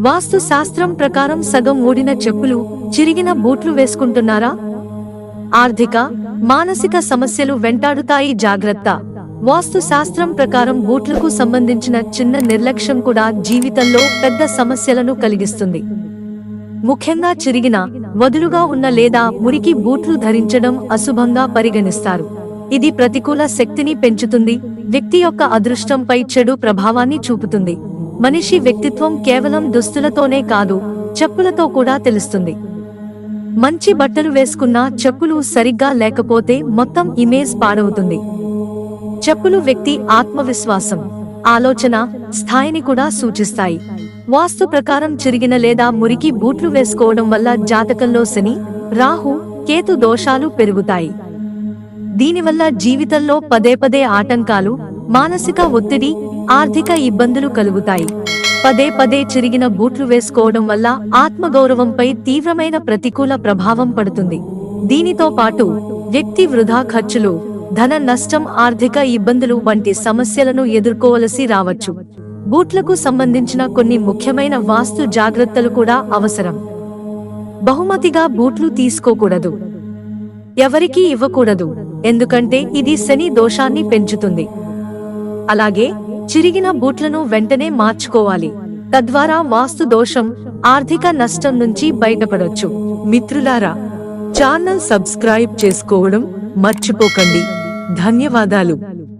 వాస్తు శాస్త్రం ప్రకారం సగం ఊడిన చెప్పులు చిరిగిన బూట్లు వేసుకుంటున్నారా? ఆర్థిక మానసిక సమస్యలు వెంటాడుతాయి జాగ్రత్త. వాస్తు శాస్త్రం ప్రకారం బూట్లకు సంబంధించిన చిన్న నిర్లక్ష్యం కూడా జీవితంలో పెద్ద సమస్యలను కలిగిస్తుంది. ముఖ్యంగా చిరిగిన వదులుగా ఉన్న లేదా మురికి బూట్లు ధరించడం అశుభంగా పరిగణిస్తారు. ఇది ప్రతికూల శక్తిని పెంచుతుంది. వ్యక్తి యొక్క అదృష్టంపై చెడు ప్రభావాన్ని చూపుతుంది. మనిషి వ్యక్తిత్వం కేవలం దుస్తులతోనే కాదు చెప్పులతో కూడా తెలుస్తుంది. మంచి బట్టలు వేసుకున్నా చెప్పులు సరిగ్గా లేకపోతే మొత్తం ఇమేజ్ పాడవుతుంది. చెప్పులు వ్యక్తి ఆత్మవిశ్వాసం ఆలోచన స్థాయిని కూడా సూచిస్తాయి. వాస్తు ప్రకారం చిరిగిన లేదా మురికి బూట్లు వేసుకోవడం వల్ల జాతకంలో శని రాహు కేతు దోషాలు పెరుగుతాయి. దీనివల్ల జీవితంలో పదే పదే ఆటంకాలు మానసిక ఒత్తిడి ఆర్థిక ఇబ్బందులు కలుగుతాయి. పదే పదే చిరిగిన బూట్లు వేసుకోవడం వల్ల ఆత్మగౌరవంపై తీవ్రమైన ప్రతికూల ప్రభావం పడుతుంది. దీనితో పాటు వ్యక్తి వృధా ఖర్చులు ధన నష్టం ఆర్థిక ఇబ్బందులు వంటి సమస్యలను ఎదుర్కోవలసి రావచ్చు. బూట్లకు సంబంధించిన కొన్ని ముఖ్యమైన వాస్తు జాగ్రత్తలు కూడా అవసరం. బహుమతిగా బూట్లు తీసుకోకూడదు. ఎవరికీ ఇవ్వకూడదు. ఎందుకంటే ఇది శని దోషాన్ని పెంచుతుంది. అలాగే చిరిగిన బూట్లను వెంటనే మార్చుకోవాలి. తద్వారా వాస్తు దోషం ఆర్థిక నష్టం నుంచి బయటపడొచ్చు. మిత్రులారా ఛానల్ సబ్స్క్రైబ్ చేసుకోవడం మర్చిపోకండి. ధన్యవాదాలు.